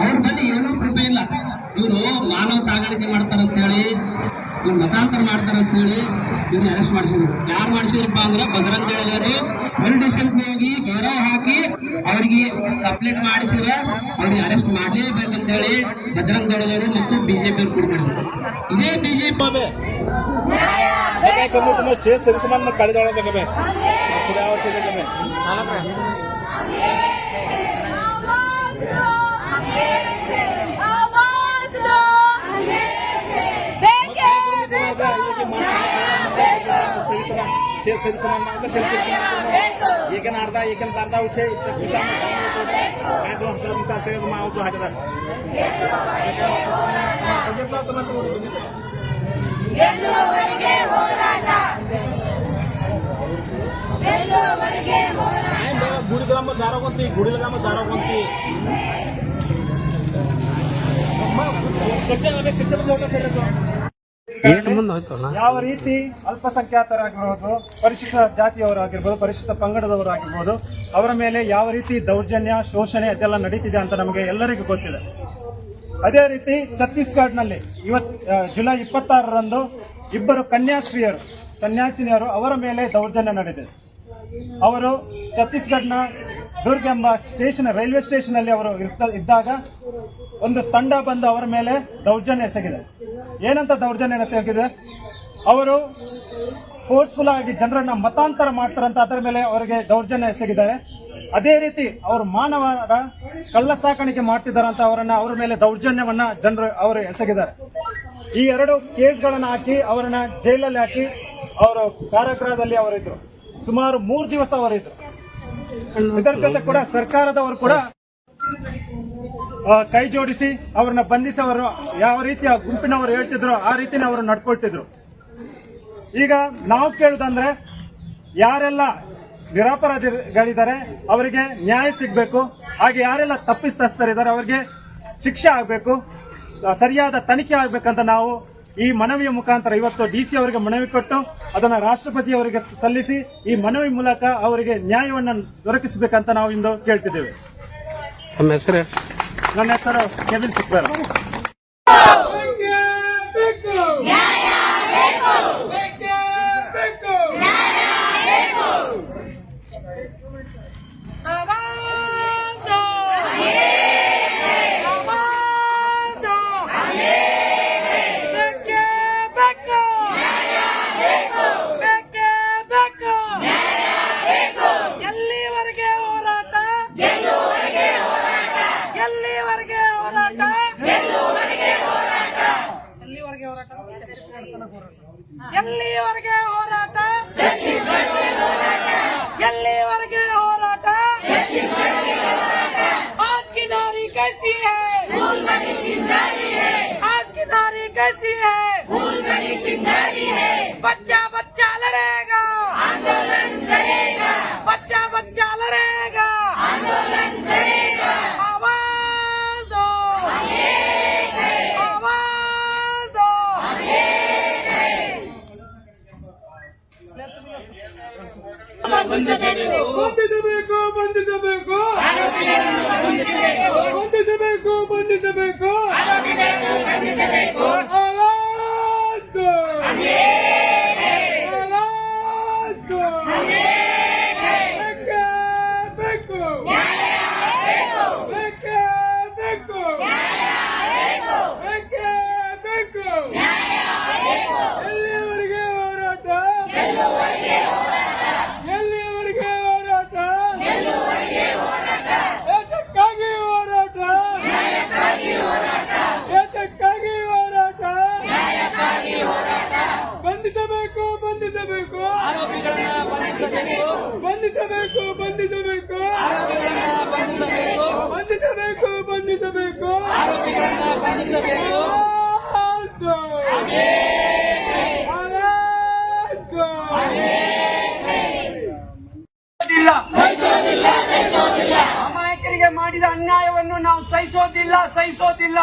ಅವ್ರ ಬಳಿ ಏನೂ ಕೃಪೆ ಇಲ್ಲ. ಇವರು ಮಾನವ ಸಾಗಾಣಿಕೆ ಮಾಡ್ತಾರಂತ ಹೇಳಿ ಇವ್ರು ಮತಾಂತರ ಮಾಡ್ತಾರಂತ ಹೇಳಿ ಇವ್ರನ್ನ ಅರೆಸ್ಟ್ ಮಾಡಿಸಿದ್ರು. ಯಾರು ಮಾಡಿಸಿದ್ರಪ್ಪ ಅಂದ್ರೆ ಬಜರಂಗ ದಳದವರು ಪೊಲೀಸ್ ಸ್ಟೇಷನ್ ಹೋಗಿ ಗೌರವ ಹಾಕಿ ಅವ್ರಿಗೆ ಕಂಪ್ಲೇಂಟ್ ಮಾಡಿಸಿದ್ರೆ ಅವ್ರಿಗೆ ಅರೆಸ್ಟ್ ಮಾಡಲೇಬೇಕಂತ ಹೇಳಿ ಬಜರಂಗ ದಳದವರು ಮತ್ತು ಬಿಜೆಪಿ ಅವ್ರು ಕೂಡಿ ಮಾಡಿದ್ರು. ಇದೇ ಬಿಜೆಪಿ काय कमी तुम्ही शेत सरिसमान मग काळी जाणार कमी पुढे आवश्यक कमी आवाज दो बेके सरिसमान शेत सरिसमान मागलं शेत सरिसमान एकन अर्धा एकन अर्धा उठे पिसा काय तुम्हाला हिसाब हिसाब करे तुम्हाला आवतो हाटला ಯಾವ ರೀತಿ ಅಲ್ಪಸಂಖ್ಯಾತರಾಗಿರ್ಬೋದು ಪರಿಶಿಷ್ಟ ಜಾತಿಯವರಾಗಿರ್ಬೋದು ಪರಿಶಿಷ್ಟ ಪಂಗಡದವರು ಅವರ ಮೇಲೆ ಯಾವ ರೀತಿ ದೌರ್ಜನ್ಯ ಶೋಷಣೆ ಅದೆಲ್ಲ ನಡೀತಿದೆ ಅಂತ ನಮಗೆ ಎಲ್ಲರಿಗೂ ಗೊತ್ತಿದೆ. ಅದೇ ರೀತಿ ಛತ್ತೀಸ್ಗಢನಲ್ಲಿ ಇವತ್ ಜುಲೈ ಇಪ್ಪತ್ತಾರರಂದು ಇಬ್ಬರು ಕನ್ಯಾಶ್ರೀಯರು ಸನ್ಯಾಸಿನಿಯರು ಅವರ ಮೇಲೆ ದೌರ್ಜನ್ಯ ನಡೆದಿದೆ. ಅವರು ಛತ್ತೀಸ್ಗಢನ ದುರ್ಗ್ ಎಂಬ ಸ್ಟೇಷನ್, ರೈಲ್ವೆ ಸ್ಟೇಷನ್ ಅಲ್ಲಿ ಅವರು ಇದ್ದಾಗ ಒಂದು ತಂಡ ಬಂದು ಅವರ ಮೇಲೆ ದೌರ್ಜನ್ಯ ಎಸಗಿದೆ. ಏನಂತ ದೌರ್ಜನ್ಯ ಎಸಗಿದೆ? ಅವರು ಫೋರ್ಸ್ಫುಲ್ ಆಗಿ ಜನರನ್ನ ಮತಾಂತರ ಮಾಡ್ತಾರಂತ ಅದರ ಮೇಲೆ ಅವರಿಗೆ ದೌರ್ಜನ್ಯ ಎಸಗಿದ್ದಾರೆ ಅದೇ ರೀತಿ ಅವರು ಮಾನವರ ಕಳ್ಳ ಸಾಕಾಣಿಕೆ ಮಾಡ್ತಿದ್ದಾರಂತ ಅವರನ್ನ ಅವರ ಮೇಲೆ ದೌರ್ಜನ್ಯವನ್ನ ಜನರು, ಅವರು ಎಸಗಿದ್ದಾರೆ. ಈ ಎರಡು ಕೇಸ್ಗಳನ್ನ ಹಾಕಿ ಅವರನ್ನ ಜೈಲಲ್ಲಿ ಹಾಕಿ ಅವರು ಕಾರಾಗೃಹದಲ್ಲಿ ಅವರಿದ್ರು. ಸುಮಾರು ಮೂರು ದಿವಸ ಅವರಿದ್ರು. ಇದರ ಕೂಡ ಸರ್ಕಾರದವರು ಕೂಡ ಕೈ ಜೋಡಿಸಿ ಅವ್ರನ್ನ ಬಂಧಿಸಿ ಅವರು ಯಾವ ರೀತಿ ಗುಂಪಿನವರು ಹೇಳ್ತಿದ್ರು, ಆ ರೀತಿನ ಅವರು ನಡ್ಕೊಳ್ತಿದ್ರು. ಈಗ ನಾವು ಕೇಳುದಂದ್ರೆ, ಯಾರೆಲ್ಲ ನಿರಪರಾಧಿಗಳಿದ್ದಾರೆ, ಅವರಿಗೆ ನ್ಯಾಯ ಸಿಗಬೇಕು, ಹಾಗೆ ಯಾರೆಲ್ಲ ತಪ್ಪಿಸ್ತಸ್ಥರಿದ್ದಾರೆ ಅವರಿಗೆ ಶಿಕ್ಷೆ ಆಗಬೇಕು ಸರಿಯಾದ ತನಿಖೆ ಆಗ್ಬೇಕಂತ ನಾವು ಈ ಮನವಿಯ ಮುಖಾಂತರ ಇವತ್ತು ಡಿ ಸಿ ಅವರಿಗೆ ಮನವಿ ಕೊಟ್ಟು ಅದನ್ನ ರಾಷ್ಟ್ರಪತಿ ಅವರಿಗೆ ಸಲ್ಲಿಸಿ ಈ ಮನವಿ ಮೂಲಕ ಅವರಿಗೆ ನ್ಯಾಯವನ್ನು ದೊರಕಿಸಬೇಕಂತ ನಾವು ಇಂದು ಕೇಳ್ತಿದ್ದೇವೆ. ನಮ್ಮ ಹೆಸರು? ನನ್ನ ಹೆಸರು ಕೆವಿನ್ ಸಿಕ್ಬರ್ ಎಲ್ಲಿವರೆಗೆ ಹೋರಾಟ ಎಲ್ಲಿವರೆಗೆ ಹೋರಾಟ आज की नारी कैसी है आज की नारी कैसी है बच्चा बच्चा लड़ेगा आंदोलन करेगा बच्चा बच्चा लड़ेगा आंदोलन करेगा ಬಂಧಿಸಬೇಕು ಬಂಧಿಸಬೇಕು ಬಂಧಿಸಬೇಕು ಬಂಧಿಸಬೇಕು. ಬಂಧಿಸಬೇಕು ಬಂಧಿಸಬೇಕು! ಅಮಾಯಕರಿಗೆ ಮಾಡಿದ ಅನ್ಯಾಯವನ್ನು ನಾವು ಸಹಿಸೋದಿಲ್ಲ ಸಹಿಸೋದಿಲ್ಲ.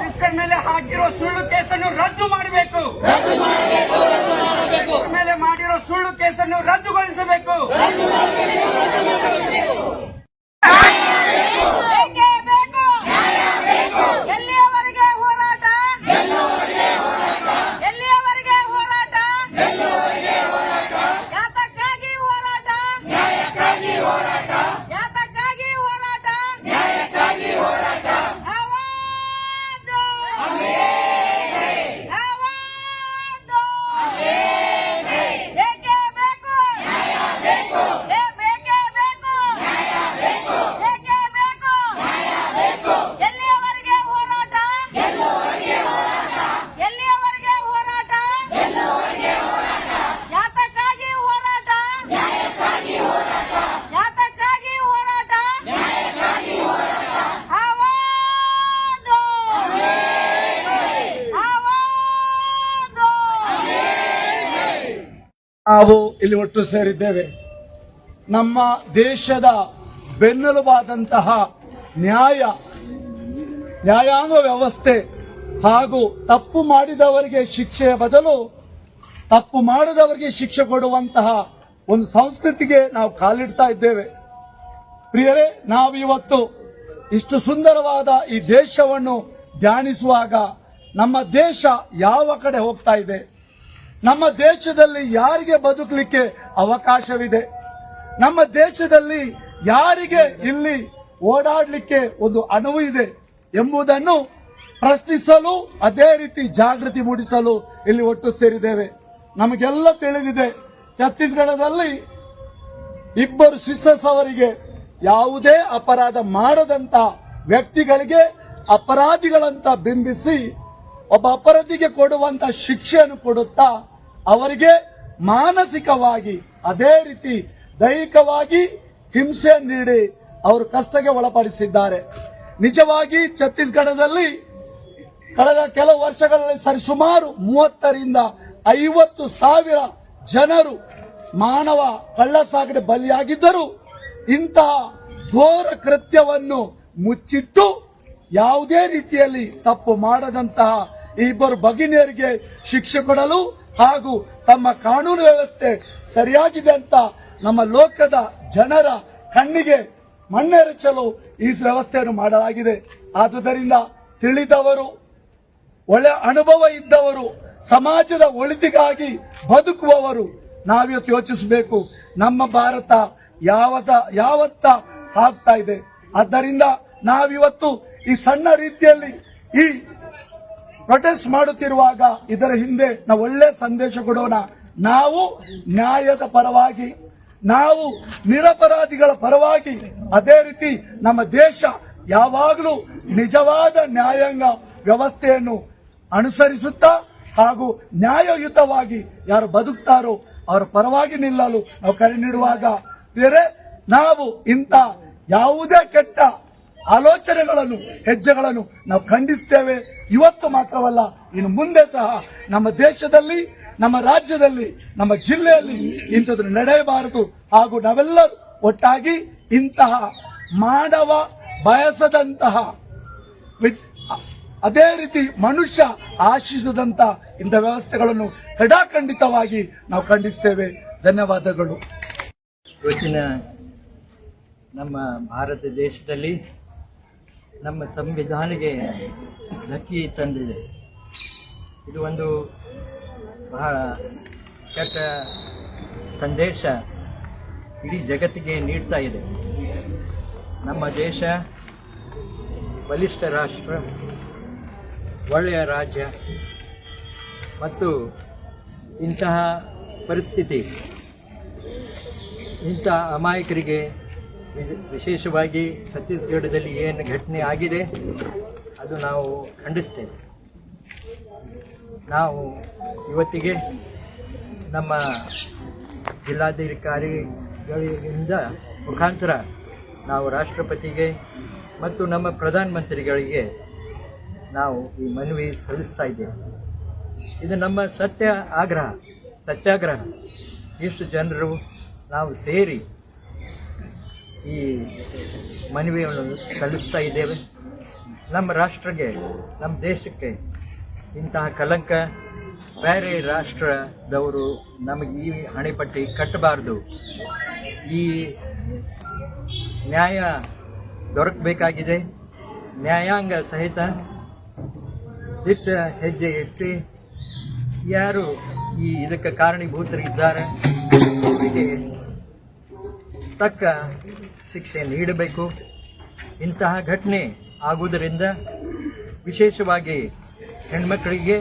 ಸಿಸ್ಟರ್ ಮೇಲೆ ಹಾಕಿರೋ ಸುಳ್ಳು ಕೇಸನ್ನು ರದ್ದು ಮಾಡಬೇಕು. ಮೇಲೆ ಮಾಡಿರೋ ಸುಳ್ಳು ಕೇಸನ್ನು ರದ್ದುಗೊಳಿಸಬೇಕು ನಾವು ಇಲ್ಲಿ ಒಟ್ಟು ಸೇರಿದ್ದೇವೆ. ನಮ್ಮ ದೇಶದ ಬೆನ್ನೆಲುಬಾದಂತಹ ನ್ಯಾಯ, ನ್ಯಾಯಾಂಗ ವ್ಯವಸ್ಥೆ ಹಾಗೂ ತಪ್ಪು ಮಾಡಿದವರಿಗೆ ಶಿಕ್ಷೆಯ ಬದಲು ತಪ್ಪು ಮಾಡದವರಿಗೆ ಶಿಕ್ಷೆ ಕೊಡುವಂತಹ ಒಂದು ಸಂಸ್ಕೃತಿಗೆ ನಾವು ಕಾಲಿಡ್ತಾ ಇದ್ದೇವೆ. ಪ್ರಿಯರೇ, ನಾವಿವತ್ತು ಇಷ್ಟು ಸುಂದರವಾದ ಈ ದೇಶವನ್ನು ಧ್ಯಾನಿಸುವಾಗ ನಮ್ಮ ದೇಶ ಯಾವ ಕಡೆ ಹೋಗ್ತಾ ಇದೆ? ನಮ್ಮ ದೇಶದಲ್ಲಿ ಯಾರಿಗೆ ಬದುಕಲಿಕ್ಕೆ ಅವಕಾಶವಿದೆ? ನಮ್ಮ ದೇಶದಲ್ಲಿ ಯಾರಿಗೆ ಇಲ್ಲಿ ಓಡಾಡಲಿಕ್ಕೆ ಒಂದು ಅಣುವು ಇದೆ ಎಂಬುದನ್ನು ಪ್ರಶ್ನಿಸಲು, ಅದೇ ರೀತಿ ಜಾಗೃತಿ ಮೂಡಿಸಲು ಇಲ್ಲಿ ಒಟ್ಟು ಸೇರಿದ್ದೇವೆ. ನಮಗೆಲ್ಲ ತಿಳಿದಿದೆ, ಛತ್ತೀಸ್ಗಢದಲ್ಲಿ ಇಬ್ಬರು ಸಿಸ್ಟರ್ಸ್ ಅವರಿಗೆ ಯಾವುದೇ ಅಪರಾಧ ಮಾಡದಂತ ವ್ಯಕ್ತಿಗಳಿಗೆ ಅಪರಾಧಿಗಳಂತ ಬಿಂಬಿಸಿ, ಒಬ್ಬ ಅಪರಾಧಿಗೆ ಕೊಡುವಂತ ಶಿಕ್ಷೆಯನ್ನು ಕೊಡುತ್ತಾ ಅವರಿಗೆ ಮಾನಸಿಕವಾಗಿ, ಅದೇ ರೀತಿ ದೈಹಿಕವಾಗಿ ಹಿಂಸೆ ನೀಡಿ ಅವರು ಕಷ್ಟಕ್ಕೆ ಒಳಪಡಿಸಿದ್ದಾರೆ. ನಿಜವಾಗಿ ಛತ್ತೀಸ್ಗಢದಲ್ಲಿ ಕಳೆದ ಕೆಲವು ವರ್ಷಗಳಲ್ಲಿ ಸರಿಸುಮಾರು ಮೂವತ್ತರಿಂದ ಐವತ್ತು ಸಾವಿರ ಜನರು ಮಾನವ ಕಳ್ಳಸಾಗಣೆ ಬಲಿಯಾಗಿದ್ದರು ಇಂತಹ ಘೋರ ಕೃತ್ಯವನ್ನು ಮುಚ್ಚಿಟ್ಟು ಯಾವುದೇ ರೀತಿಯಲ್ಲಿ ತಪ್ಪು ಮಾಡದಂತಹ ಇಬ್ಬರು ಭಗಿನಿಯರಿಗೆ ಶಿಕ್ಷೆ ಕೊಡಲು ಹಾಗೂ ತಮ್ಮ ಕಾನೂನು ವ್ಯವಸ್ಥೆ ಸರಿಯಾಗಿದೆ ಅಂತ ನಮ್ಮ ಲೋಕದ ಜನರ ಕಣ್ಣಿಗೆ ಮಣ್ಣೆರಚಲು ಈ ವ್ಯವಸ್ಥೆಯನ್ನು ಮಾಡಲಾಗಿದೆ. ಆದುದರಿಂದ ತಿಳಿದವರು, ಒಳ್ಳೆ ಅನುಭವ ಇದ್ದವರು, ಸಮಾಜದ ಒಳಿತಿಗಾಗಿ ಬದುಕುವವರು ನಾವಿವತ್ತು ಯೋಚಿಸಬೇಕು. ನಮ್ಮ ಭಾರತ ಯಾವತ್ತ ಯಾವತ್ತ ಸಾಗ್ತಾ ಇದೆ. ಆದ್ದರಿಂದ ನಾವಿವತ್ತು ಈ ಸಣ್ಣ ರೀತಿಯಲ್ಲಿ ಈ ಪ್ರೊಟೆಸ್ಟ್ ಮಾಡುತ್ತಿರುವಾಗ ಇದರ ಹಿಂದೆ ನಾವು ಒಳ್ಳೆ ಸಂದೇಶ ಕೊಡೋಣ. ನಾವು ನ್ಯಾಯದ ಪರವಾಗಿ, ನಾವು ನಿರಪರಾಧಿಗಳ ಪರವಾಗಿ ಅದೇ ರೀತಿ ನಮ್ಮ ದೇಶ ಯಾವಾಗಲೂ ನಿಜವಾದ ನ್ಯಾಯಾಂಗ ವ್ಯವಸ್ಥೆಯನ್ನು ಅನುಸರಿಸುತ್ತಾ ಹಾಗೂ ನ್ಯಾಯಯುತವಾಗಿ ಯಾರು ಬದುಕ್ತಾರೋ ಅವರ ಪರವಾಗಿ ನಿಲ್ಲಲು ನಾವು ಕರೆ ನೀಡುವಾಗ ಬೇರೆ ನಾವು ಇಂಥ ಯಾವುದೇ ಕೆಟ್ಟ ಆಲೋಚನೆಗಳನ್ನು, ಹೆಜ್ಜೆಗಳನ್ನು ನಾವು ಖಂಡಿಸ್ತೇವೆ. ಇವತ್ತು ಮಾತ್ರವಲ್ಲ, ಇನ್ನು ಮುಂದೆ ಸಹ ನಮ್ಮ ದೇಶದಲ್ಲಿ, ನಮ್ಮ ರಾಜ್ಯದಲ್ಲಿ, ನಮ್ಮ ಜಿಲ್ಲೆಯಲ್ಲಿ ಇಂಥದ್ದು ನಡೆಯಬಾರದು. ಹಾಗೂ ನಾವೆಲ್ಲರೂ ಒಟ್ಟಾಗಿ ಇಂತಹ ಮಾಡವ ಬಯಸದಂತಹ ಅದೇ ರೀತಿ ಮನುಷ್ಯ ಆಶಿಸದಂತ ಇಂಥ ವ್ಯವಸ್ಥೆಗಳನ್ನು ಕಡಾಖಂಡಿತವಾಗಿ ನಾವು ಖಂಡಿಸ್ತೇವೆ. ಧನ್ಯವಾದಗಳು. ಇವತ್ತಿನ ನಮ್ಮ ಭಾರತ ದೇಶದಲ್ಲಿ ನಮ್ಮ ಸಂವಿಧಾನಿಗೆ ಲಕ್ಕಿ ತಂದಿದೆ. ಇದು ಒಂದು ಬಹಳ ಕೆಟ್ಟ ಸಂದೇಶ ಇಡೀ ಜಗತ್ತಿಗೆ ನೀಡ್ತಾ ಇದೆ. ನಮ್ಮ ದೇಶ ಬಲಿಷ್ಠ ರಾಷ್ಟ್ರ, ಒಳ್ಳೆಯ ರಾಜ್ಯ ಮತ್ತು ಇಂತಹ ಪರಿಸ್ಥಿತಿ, ಇಂಥ ಅಮಾಯಕರಿಗೆ ವಿಶೇಷವಾಗಿ ಛತ್ತೀಸ್ಗಢದಲ್ಲಿ ಏನು ಘಟನೆ ಆಗಿದೆ, ಅದು ನಾವು ಖಂಡಿಸ್ತೇವೆ. ನಾವು ಇವತ್ತಿಗೆ ನಮ್ಮ ಜಿಲ್ಲಾಧಿಕಾರಿಗಳಿಂದ ಮುಖಾಂತರ ನಾವು ರಾಷ್ಟ್ರಪತಿಗೆ ಮತ್ತು ನಮ್ಮ ಪ್ರಧಾನಮಂತ್ರಿಗಳಿಗೆ ನಾವು ಈ ಮನವಿ ಸಲ್ಲಿಸ್ತಾ ಇದ್ದೇವೆ. ಇದು ನಮ್ಮ ಸತ್ಯ ಆಗ್ರಹ, ಸತ್ಯಾಗ್ರಹ. ಇಷ್ಟು ಜನರು ನಾವು ಸೇರಿ ಈ ಮನವಿಯನ್ನು ಸಲ್ಲಿಸ್ತಾ ಇದ್ದೇವೆ. ನಮ್ಮ ರಾಷ್ಟ್ರಕ್ಕೆ, ನಮ್ಮ ದೇಶಕ್ಕೆ ಇಂತಹ ಕಲಂಕ. ಬೇರೆ ರಾಷ್ಟ್ರದವರು ನಮಗೆ ಈ ಹಣೆಪಟ್ಟಿ ಕಟ್ಟಬಾರ್ದು. ಈ ನ್ಯಾಯ ದೊರಕಬೇಕಾಗಿದೆ. ನ್ಯಾಯಾಂಗ ಸಹಿತ ದಿಟ್ಟ ಹೆಜ್ಜೆ ಇಟ್ಟು ಯಾರು ಈ ಇದಕ್ಕೆ ಕಾರಣೀಭೂತರಿದ್ದಾರೆ? ಅವರಿಗೆ ತಕ್ಕ ಶಿಕ್ಷೆ ನೀಡಬೇಕು. ಇಂತಹ ಘಟನೆ ಆಗುವುದರಿಂದ ವಿಶೇಷವಾಗಿ ಹೆಣ್ಮಕ್ಕಳಿಗೆ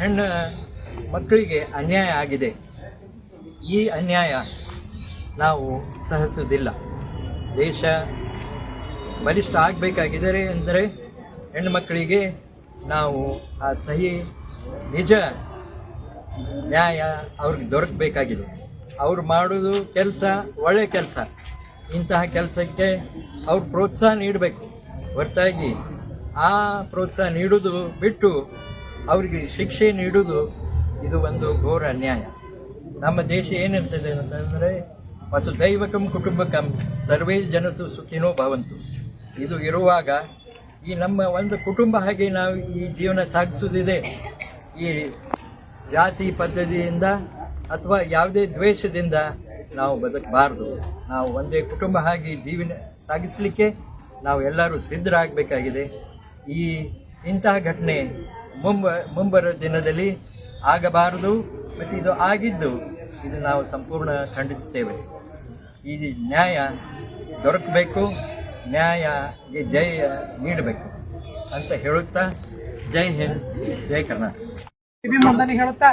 ಹೆಣ್ಣು ಮಕ್ಕಳಿಗೆ ಅನ್ಯಾಯ ಆಗಿದೆ. ಈ ಅನ್ಯಾಯ ನಾವು ಸಹಿಸುವುದಿಲ್ಲ. ದೇಶ ಬಲಿಷ್ಠ ಆಗಬೇಕಾಗಿದ್ದರೆ ಅಂದರೆ ಹೆಣ್ಣುಮಕ್ಕಳಿಗೆ ನಾವು ಆ ಸಹಿ, ನಿಜ ನ್ಯಾಯ ಅವ್ರಿಗೆ ದೊರಕಬೇಕಾಗಿದೆ. ಅವ್ರು ಮಾಡೋದು ಕೆಲಸ, ಒಳ್ಳೆ ಕೆಲಸ. ಇಂತಹ ಕೆಲಸಕ್ಕೆ ಅವ್ರು ಪ್ರೋತ್ಸಾಹ ನೀಡಬೇಕು. ಹೊರತಾಗಿ ಆ ಪ್ರೋತ್ಸಾಹ ನೀಡೋದು ಬಿಟ್ಟು ಅವರಿಗೆ ಶಿಕ್ಷೆ ನೀಡುವುದು ಇದು ಒಂದು ಘೋರ ಅನ್ಯಾಯ. ನಮ್ಮ ದೇಶ ಏನಿರ್ತದೆ ಅಂತಂದರೆ ವಸುದೈವಕಂ ಕುಟುಂಬಕಂ ಸರ್ವೇ ಜನತು ಸುಖಿನೋ ಭವಂತು. ಇದು ಇರುವಾಗ ಈ ನಮ್ಮ ಒಂದು ಕುಟುಂಬ ಹಾಗೆ ನಾವು ಈ ಜೀವನ ಸಾಗಿಸುವುದಿದೆ. ಈ ಜಾತಿ ಪದ್ಧತಿಯಿಂದ ಅಥವಾ ಯಾವುದೇ ದ್ವೇಷದಿಂದ ನಾವು ಬದುಕಬಾರ್ದು. ನಾವು ಒಂದೇ ಕುಟುಂಬ ಆಗಿ ಜೀವನ ಸಾಗಿಸಲಿಕ್ಕೆ ನಾವು ಎಲ್ಲರೂ ಸಿದ್ಧರಾಗಬೇಕಾಗಿದೆ. ಈ ಇಂತಹ ಘಟನೆ ಮುಂಬ, ಮುಂಬರುವ ದಿನದಲ್ಲಿ ಆಗಬಾರದು, ಮತ್ತು ಇದು ಆಗಿದ್ದು ಇದು ನಾವು ಸಂಪೂರ್ಣ ಖಂಡಿಸ್ತೇವೆ ಈ ನ್ಯಾಯ ದೊರಕಬೇಕು, ನ್ಯಾಯಗೆ ಜಯ ನೀಡಬೇಕು ಅಂತ ಹೇಳುತ್ತಾ ಜೈ ಹಿಂದ್, ಜೈ ಕರ್ನಾಟಕ. ಹೇಳುತ್ತಾ,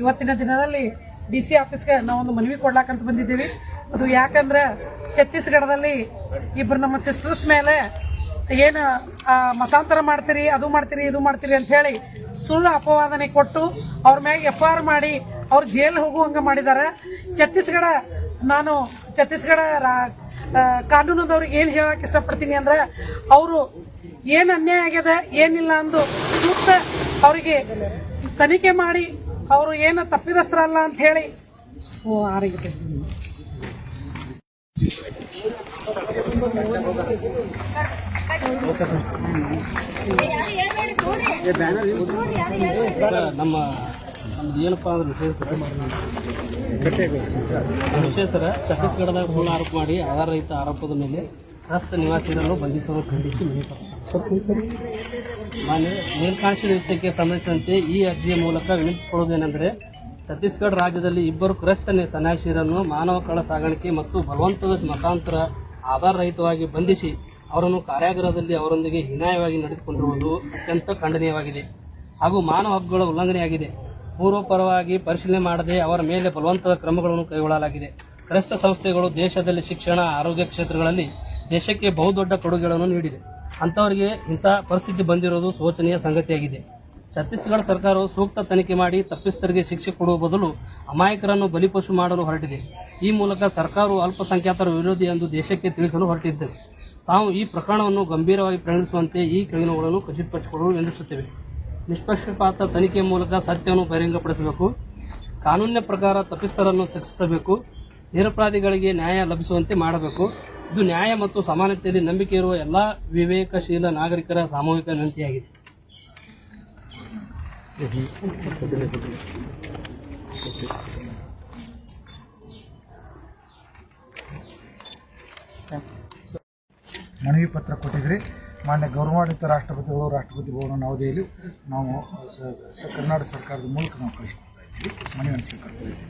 ಇವತ್ತಿನ ದಿನದಲ್ಲಿ ಡಿ ಸಿ ಆಫೀಸ್ಗೆ ನಾವೊಂದು ಮನವಿ ಕೊಡ್ಲಾಕಂತ ಬಂದಿದ್ದೀವಿ. ಅದು ಯಾಕಂದ್ರೆ ಛತ್ತೀಸ್ಗಢದಲ್ಲಿ ಇಬ್ಬರು ನಮ್ಮ ಸಿಸ್ಟರ್ಸ್ ಮೇಲೆ ಏನು ಮತಾಂತರ ಮಾಡ್ತೀರಿ, ಅದು ಮಾಡ್ತೀರಿ, ಇದು ಮಾಡ್ತೀರಿ ಅಂತ ಹೇಳಿ ಸುಳ್ಳು ಅಪವಾದನೆ ಕೊಟ್ಟು ಅವ್ರ ಮ್ಯಾಗ ಎಫ್ ಆರ್ ಮಾಡಿ ಅವ್ರು ಜೈಲ್ ಹೋಗುವಂಗ ಮಾಡಿದ್ದಾರೆ ಛತ್ತೀಸ್ಗಢ ನಾನು, ಛತ್ತೀಸ್ಗಢ ರಾ- ಕಾನೂನದವ್ರಿಗೆ ಏನು ಹೇಳಕ್ಕೆ ಇಷ್ಟಪಡ್ತೀನಿ ಅಂದ್ರೆ ಅವರು ಏನು ಅನ್ಯಾಯ ಆಗ್ಯದ ಏನಿಲ್ಲ ಅಂದು ಸೂಕ್ತ ಅವರಿಗೆ ತನಿಖೆ ಮಾಡಿ ಅವರು ಏನು ತಪ್ಪಿದಸ್ತ್ರಲ್ಲ ಅಂತ ಹೇಳಿ. ಓ ಆರೋಗ್ಯ ನಮ್ಮ ನಮ್ದು ಏನಪ್ಪ ಅಂದ್ರೆ ವಿಶೇಷ ವಿಶೇಷರ ಛತ್ತೀಸ್ಗಢದಾಗ ಮೂಲ ಆರೋಪ ಮಾಡಿ ಆಧಾರ ರಹಿತ ಆರೋಪದ ಮೇಲೆ ರಸ್ತೆ ನಿವಾಸಿಗಳನ್ನು ಬಂಧಿಸಲು ಖಂಡಿಸಿ ಮಾನ್ಯ ಮೇಲ್ಕಾಂಕ್ಷೆ ವಿಷಯಕ್ಕೆ ಸಂಬಂಧಿಸಿದಂತೆ ಈ ಅರ್ಜಿಯ ಮೂಲಕ ವಿನಂತಿಸಿಕೊಳ್ಳುವುದೇನೆಂದರೆ ಛತ್ತೀಸ್ಗಢ ರಾಜ್ಯದಲ್ಲಿ ಇಬ್ಬರು ಕ್ರೈಸ್ತ ಸನ್ಯಾಸಿರನ್ನು ಸನ್ಯಾಸಿಯರನ್ನು ಮಾನವ ಕಳ ಸಾಗಾಣಿಕೆ ಮತ್ತು ಬಲವಂತದ ಮತಾಂತರ ಆಧಾರರಹಿತವಾಗಿ ಬಂಧಿಸಿ ಅವರನ್ನು ಕಾರ್ಯಾಗಾರದಲ್ಲಿ ಅವರೊಂದಿಗೆ ಹೀನಾಯವಾಗಿ ನಡೆದುಕೊಂಡಿರುವುದು ಅತ್ಯಂತ ಖಂಡನೀಯವಾಗಿದೆ. ಹಾಗೂ ಮಾನವ ಹಕ್ಕುಗಳ ಉಲ್ಲಂಘನೆಯಾಗಿದೆ. ಪೂರ್ವಪರವಾಗಿ ಪರಿಶೀಲನೆ ಮಾಡದೆ ಅವರ ಮೇಲೆ ಬಲವಂತದ ಕ್ರಮಗಳನ್ನು ಕೈಗೊಳ್ಳಲಾಗಿದೆ. ಕ್ರೈಸ್ತ ಸಂಸ್ಥೆಗಳು ದೇಶದಲ್ಲಿ ಶಿಕ್ಷಣ, ಆರೋಗ್ಯ ಕ್ಷೇತ್ರಗಳಲ್ಲಿ ದೇಶಕ್ಕೆ ಬಹುದೊಡ್ಡ ಕೊಡುಗೆಗಳನ್ನು ನೀಡಿದೆ. ಅಂಥವರಿಗೆ ಇಂಥ ಪರಿಸ್ಥಿತಿ ಬಂದಿರುವುದು ಶೋಚನೀಯ ಸಂಗತಿಯಾಗಿದೆ. ಛತ್ತೀಸ್ಗಢ ಸರ್ಕಾರವು ಸೂಕ್ತ ತನಿಖೆ ಮಾಡಿ ತಪ್ಪಿಸ್ತರಿಗೆ ಶಿಕ್ಷೆ ಕೊಡುವ ಬದಲು ಅಮಾಯಕರನ್ನು ಬಲಿಪಶು ಮಾಡಲು ಹೊರಟಿದೆ. ಈ ಮೂಲಕ ಸರ್ಕಾರವು ಅಲ್ಪಸಂಖ್ಯಾತರ ವಿರೋಧಿ ಎಂದು ದೇಶಕ್ಕೆ ತಿಳಿಸಲು ಹೊರಟಿದ್ದರು ತಾವು ಈ ಪ್ರಕರಣವನ್ನು ಗಂಭೀರವಾಗಿ ಪರಿಗಣಿಸುವಂತೆ ಈ ಕೆಳಗಿನವುಗಳನ್ನು ಖಚಿತಪಡಿಸಿಕೊಳ್ಳಲು ಎಂದಿಸುತ್ತೇವೆ ನಿಷ್ಪಕ್ಷಪಾತ ತನಿಖೆ ಮೂಲಕ ಸತ್ಯವನ್ನು ಬಹಿರಂಗಪಡಿಸಬೇಕು. ಕಾನೂನಿನ ಪ್ರಕಾರ ತಪ್ಪಿಸ್ತರನ್ನು ಶಿಕ್ಷಿಸಬೇಕು. ನಿರಪರಾಧಿಗಳಿಗೆ ನ್ಯಾಯ ಲಭಿಸುವಂತೆ ಮಾಡಬೇಕು. ಇದು ನ್ಯಾಯ ಮತ್ತು ಸಮಾನತೆಯಲ್ಲಿ ನಂಬಿಕೆ ಇರುವ ಎಲ್ಲ ವಿವೇಕಶೀಲ ನಾಗರಿಕರ ಸಾಮೂಹಿಕ ವಿನಂತಿಯಾಗಿದೆ. ಮನವಿ ಪತ್ರ ಕೊಟ್ಟಿದ್ರಿ. ಮಾನ್ಯ ಗೌರವಾನ್ವಿತ ರಾಷ್ಟ್ರಪತಿಗಳು, ರಾಷ್ಟ್ರಪತಿ ಭವನ ನವದೆಹಲಿ ನಾವು ಕರ್ನಾಟಕ ಸರ್ಕಾರದ ಮೂಲಕ ನಾವು ಕಳಿಸ್ಕೊಡ್ತಾ ಇದ್ದೀವಿ. ಮನವಿಯನ್ನು ಸ್ವೀಕರಿಸ್ತಾ ಇದ್ದೀವಿ.